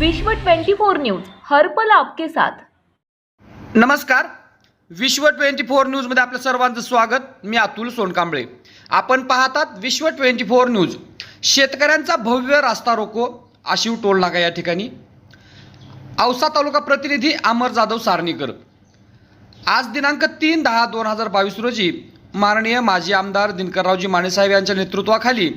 विश्व 24 न्यूज हरपल आपके साथ. नमस्कार. विश्व ट्वेंटी फोर न्यूजमध्ये आपलं सर्वांचं स्वागत. मी अतुल सोनकांबळे. आपण पाहतात विश्व ट्वेंटी फोर न्यूज. शेतकऱ्यांचा भव्य रास्ता रोको आशिव टोल नाका या ठिकाणी. औसा तालुका प्रतिनिधी अमर जाधव सारणीकर. आज दिनांक तीन दहा दोन हजार बावीस रोजी माननीय माजी आमदार दिनकररावजी मानेसाहेब यांच्या नेतृत्वाखाली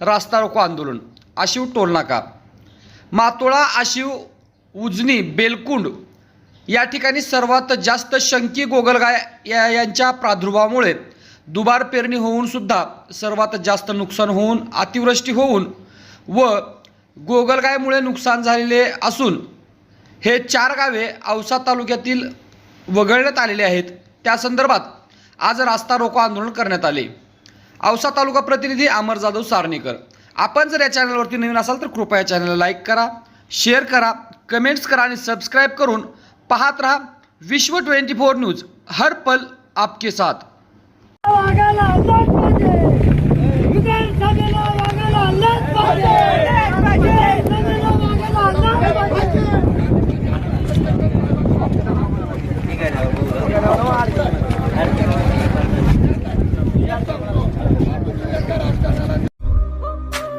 रास्ता रोको आंदोलन आशिव टोल नाका मातोळा आशिव उजनी बेलकुंड या ठिकाणी सर्वात जास्त शंकी गोगलगाय या यांच्या प्रादुर्भावामुळे दुबार पेरणी होऊन सुद्धा सर्वात जास्त नुकसान होऊन अतिवृष्टी होऊन व गोगलगायमुळे नुकसान झालेले असून हे चार गावे औसा तालुक्यातील वगळण्यात आलेले आहेत. त्या संदर्भात आज रास्ता रोको आंदोलन करण्यात आले. औसा तालुका प्रतिनिधी अमर जाधव सारणेकर. आपण जर या चॅनलवरती नवीन असाल तर कृपया या चॅनलला लाईक करा शेअर करा कमेंट्स करा आणि सबस्क्राईब करून पाहत राहा विश्व ट्वेंटी फोर न्यूज. हर पल आपके साथ.